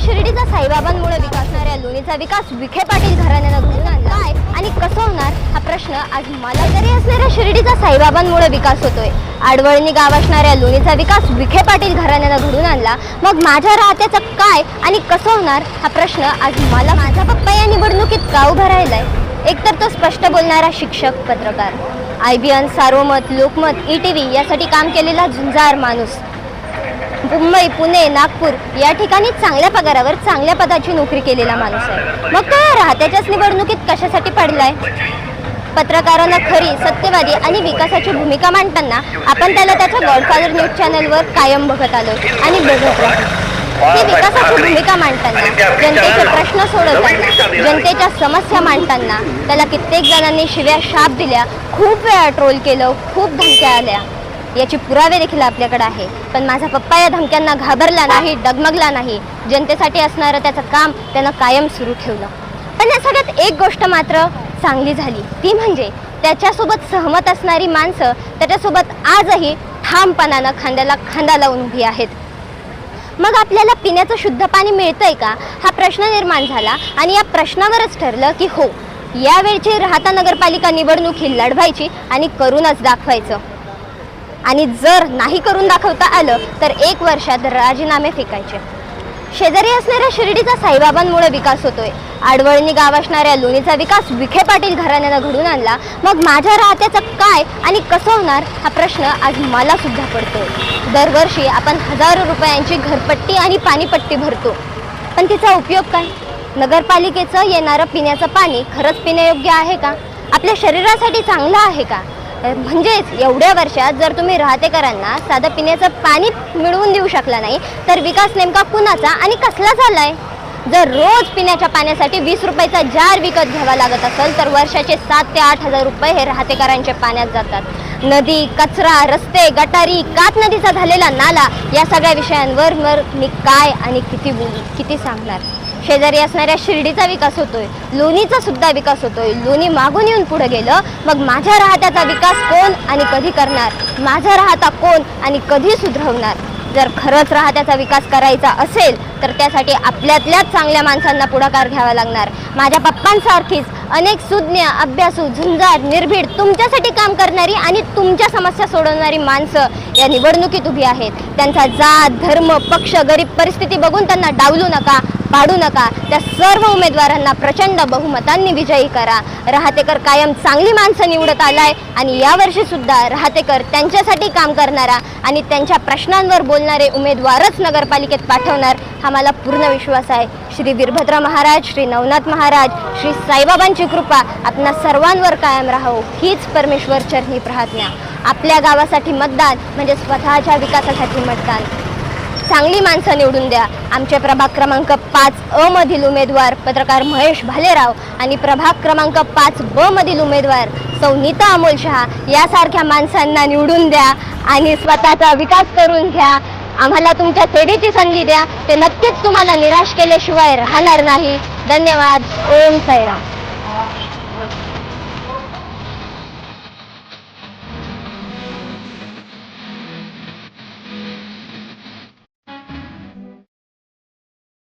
शिर्डीचा साईबाबांमुळे विकासणाऱ्या लोणीचा विकास विखे पाटील घराण्यानं घडून आणला आहे. आणि कसं होणार? हा प्रश्न आज मला तरी असणाऱ्या शिर्डीचा साईबाबांमुळे विकास होतोय. आडवळणी गाव असणाऱ्या लोणीचा विकास विखे पाटील घराण्यानं घडून आणला. मग माझ्या राहत्याचं काय आणि कसं होणार? हा प्रश्न आज मला माझा पप्पा या निवडणुकीत का उभा राहिलाय? एकतर तो स्पष्ट बोलणारा शिक्षक पत्रकार. I B N Sarvamat Lokmat E T V यासाठी काम केलेला झुंजार माणूस. मुंबई पुणे नागपूर या ठिकाणी चांगल्या पगारावर चांगल्या पदाची नोकरी केलेला माणूस आहे. मग तो राहत्याच्याच निवडणुकीत कशासाठी पडलाय? पत्रकारांना खरी सत्यवादी आणि विकासाची भूमिका मांडताना आपण त्याला त्याच्या गॉडफादर न्यूज चॅनलवर कायम बघत आलो आणि बघत राहतो ती विकासाची भूमिका मांडताना जनतेचे प्रश्न सोडवताना जनतेच्या समस्या मांडताना त्याला कित्येक जणांनी शिव्या शाप दिल्या खूप वेळा ट्रोल केलं खूप धमक्या आल्या. याची पुरावे देखील आपल्याकडे आहे. पण माझा पप्पा या धमक्यांना घाबरला नाही डगमगला नाही. जनतेसाठी असणारं त्याचं काम त्यानं कायम सुरू ठेवलं. पण या सगळ्यात एक गोष्ट मात्र चांगली झाली. ती म्हणजे त्याच्यासोबत सहमत असणारी माणसं त्याच्यासोबत आजही ठामपणानं खांद्याला खांदा लावून उभी आहेत. मग आपल्याला पिण्याचं शुद्ध पाणी मिळतंय का? हा प्रश्न निर्माण झाला आणि या प्रश्नावरच ठरलं की हो यावेळची राहता नगरपालिका निवडणूक ही लढवायची आणि करूनच दाखवायचं. आणि जर नाही करून दाखवता आलं तर एक वर्षात राजीनामे फेकायचे. शेजारी असणाऱ्या शिर्डीचा साईबाबांमुळे विकास होतोय. आडवळणी गाव असणाऱ्या लोणीचा विकास विखे पाटील घराण्यानं घडून आणला. मग माझ्या राहत्याचं काय आणि कसं होणार हा प्रश्न आज मला सुद्धा पडतो दरवर्षी आपण हजारो रुपयांची घरपट्टी आणि पाणीपट्टी भरतो. पण तिचा उपयोग काय? नगरपालिकेचं येणारं पिण्याचं पाणी खरंच पिण्यायोग्य आहे का? आपल्या शरीरासाठी चांगलं आहे का? म्हणजेच एवढ्या वर्षात जर तुम्ही राहतेकरांना साधं पिण्याचं पाणी मिळवून देऊ शकला नाही तर विकास नेमका कुणाचा आणि कसला झाला आहे जर रोज पिण्याच्या पाण्यासाठी वीस रुपयाचा जार विकत घ्यावा लागत असेल तर वर्षाचे सात ते आठ हजार रुपये हे राहतेकरांचे पाण्यात जातात. नदी कचरा रस्ते गटारी कात नदीचा झालेला नाला या सगळ्या विषयांवर मग मी काय आणि किती बोलू किती सांगणार? शेजारी असणाऱ्या शिर्डीचा विकास होतोय लोणीचा सुद्धा विकास होतोय. लोणी मागून येऊन पुढे गेलं मग माझ्या राहत्याचा विकास कोण आणि कधी करणार? माझा राहता कोण आणि कधी सुधरवणार? जर खरंच राहत्याचा विकास करायचा असेल तर त्यासाठी आपल्यातल्याच चांगल्या माणसांना पुढाकार घ्यावा लागणार. माझ्या पप्पांसारखीच अनेक सुज्ञ अभ्यासू झुंजार निर्भीड तुमच्यासाठी काम करणारी आणि तुमच्या समस्या सोडवणारी माणसं या निवडणुकीत उभी आहेत. त्यांचा जात धर्म पक्ष गरीब परिस्थिती बघून त्यांना डावलू नका. पाडू नका. त्या सर्व उमेदवारांना प्रचंड बहुमतांनी विजयी करा. राहतेकर कायम चांगली माणसं निवडत आलाय आणि यावर्षी सुद्धा राहतेकर त्यांच्यासाठी काम करणारा आणि त्यांच्या प्रश्नांवर बोलणारे उमेदवारच नगरपालिकेत पाठवणार हा मला पूर्ण विश्वास आहे. श्री वीरभद्र महाराज श्री नवनाथ महाराज श्री साईबाबांची कृपा आपणा सर्वांवर कायम राहो हीच परमेश्वर चरणी प्रार्थना. आपल्या गावासाठी मतदान म्हणजे स्वतःच्या विकासासाठी मतदान. चांगली माणसं निवडून द्या. आमचे प्रभाग क्रमांक पाच अ मधील उमेदवार पत्रकार महेश भालेराव आणि प्रभाग क्रमांक पाच ब मधील उमेदवार सौनीता अमोल शहा यासारख्या माणसांना निवडून द्या आणि स्वतःचा विकास करून घ्या. आम्हाला तुमच्या सेवेची संधी द्या. ते नक्कीच तुम्हाला निराश केल्याशिवाय राहणार नाही. धन्यवाद. ओम साईराम.